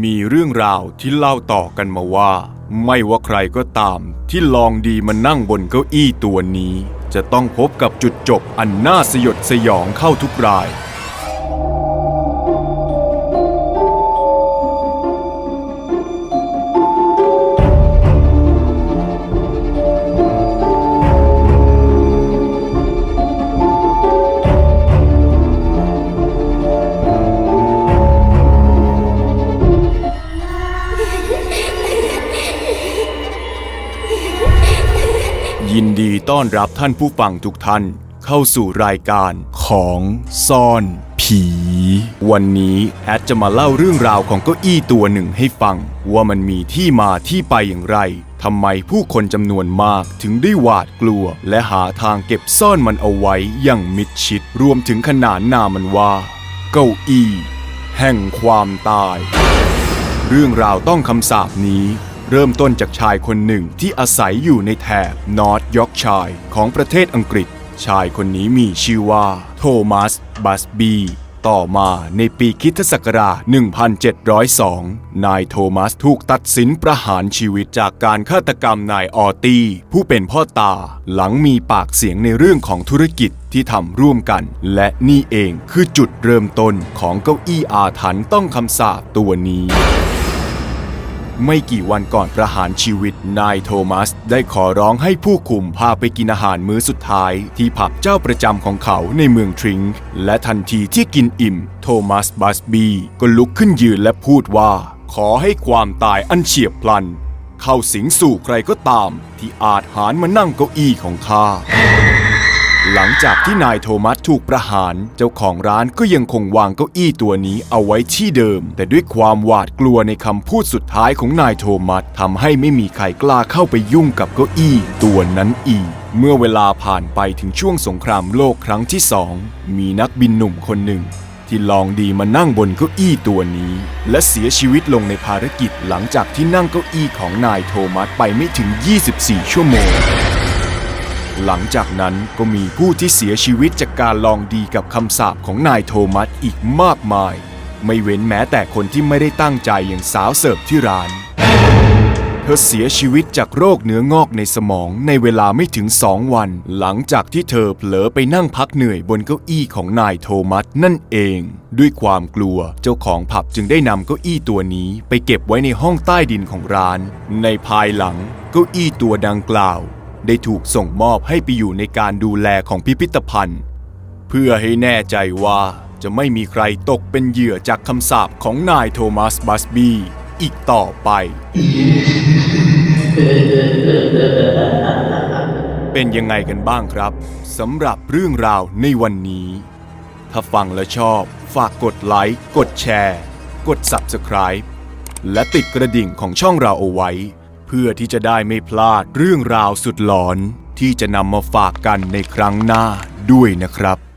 มีเรื่องราวที่เล่าต่อกันมาว่า ไม่ว่าใครก็ตาม ที่ลองดีมานั่งบนเก้าอี้ตัวนี้ จะต้องพบกับจุดจบอันน่าสยดสยองเข้าทุกราย ยินดีต้อนรับท่านผู้ฟังทุกท่านเข้าสู่รายการของซ่อนผี วันนี้แอดจะมาเล่าเรื่องราวของเก้าอี้ตัวหนึ่งให้ฟัง ว่ามันมีที่มาที่ไปอย่างไรทำไมผู้คนจำนวนมากถึงได้หวาดกลัว และหาทางเก็บซ่อนมันเอาไว้อย่างมิดชิด รวมถึงขนานนามมันว่า เก้าอี้ แห่งความตาย เรื่องราวต้องคำสาปนี้ เริ่มต้นจากชายคนหนึ่งที่อาศัยอยู่ในแถบนอร์ทยอร์กชัยของประเทศอังกฤษ ชายคนนี้มีชื่อว่าโทมัสบัสบีต่อมาในปีคริสตศักราช 1702 นายโทมัสถูกตัดสินประหารชีวิตจากการฆาตกรรมนายออตีผู้เป็นพ่อตา หลังมีปากเสียงในเรื่องของธุรกิจที่ทำร่วมกัน และนี่เองคือจุดเริ่มต้นของเก้าอี้อาถรรพ์ต้องคำสาปตัวนี้ ไม่กี่วันก่อนประหารชีวิตนายโทมัส ได้ขอร้องให้ผู้คุมพาไปกินอาหารมื้อสุดท้าย ที่ผับเจ้าประจำของเขาในเมืองทริงและทันทีที่กินอิ่ม โทมัสบัสบีก็ลุกขึ้นยืนและพูดว่า ขอให้ความตายอันเฉียบพลัน เข้าสิงสู่ใครก็ตาม ที่อาจหารมานั่งเก้าอี้ของข้า หลังจากที่นายโทมัสถูกประหาร เจ้าของร้านก็ยังคงวางเก้าอี้ตัวนี้เอาไว้ที่เดิม แต่ด้วยความหวาดกลัวในคำพูดสุดท้ายของนายโทมัสทำให้ไม่มีใครกล้าเข้าไปยุ่งกับเก้าอี้ตัวนั้นอีก เมื่อเวลาผ่านไปถึงช่วงสงครามโลกครั้งที่สองมีนักบินหนุ่มคนหนึ่ง ที่ลองดีมานั่งบนเก้าอี้ตัวนี้ และเสียชีวิตลงในภารกิจหลังจากที่นั่งเก้าอี้ของนายโทมัสไปไม่ถึง 24 ชั่วโมง หลังจากนั้นก็มีผู้ที่เสียชีวิตจากการลองดีกับคำสาปของนายโทมัสอีกมากมาย ไม่เว้นแม้แต่คนที่ไม่ได้ตั้งใจอย่างสาวเสิร์ฟที่ร้าน เธอเสียชีวิตจากโรคเนื้องอกในสมองในเวลาไม่ถึงสองวัน หลังจากที่เธอเผลอไปนั่งพักเหนื่อยบนเก้าอี้ของนายโทมัสนั่นเอง ด้วยความกลัวเจ้าของผับจึงได้นำเก้าอี้ตัวนี้ ไปเก็บไว้ในห้องใต้ดินของร้าน ในภายหลังเก้าอี้ตัวดังกล่าว ได้ถูกส่งมอบให้ไปอยู่ในการดูแลของพิพิธภัณฑ์ เพื่อให้แน่ใจว่าจะไม่มีใครตกเป็นเหยื่อจากคำสาปของนายโทมัสบัสบีอีกต่อไป เป็นยังไงกันบ้างครับสำหรับเรื่องราวในวันนี้ ถ้าฟังแล้วชอบฝากกดไลค์ กดแชร์ กด Subscribe และติดกระดิ่งของช่องเราเอาไว้ พื่อที่จะได้ไม่พลาดเรื่องราวสุดหลอนที่จะนำมาฝากกันในครั้งหน้าด้วยนะครับ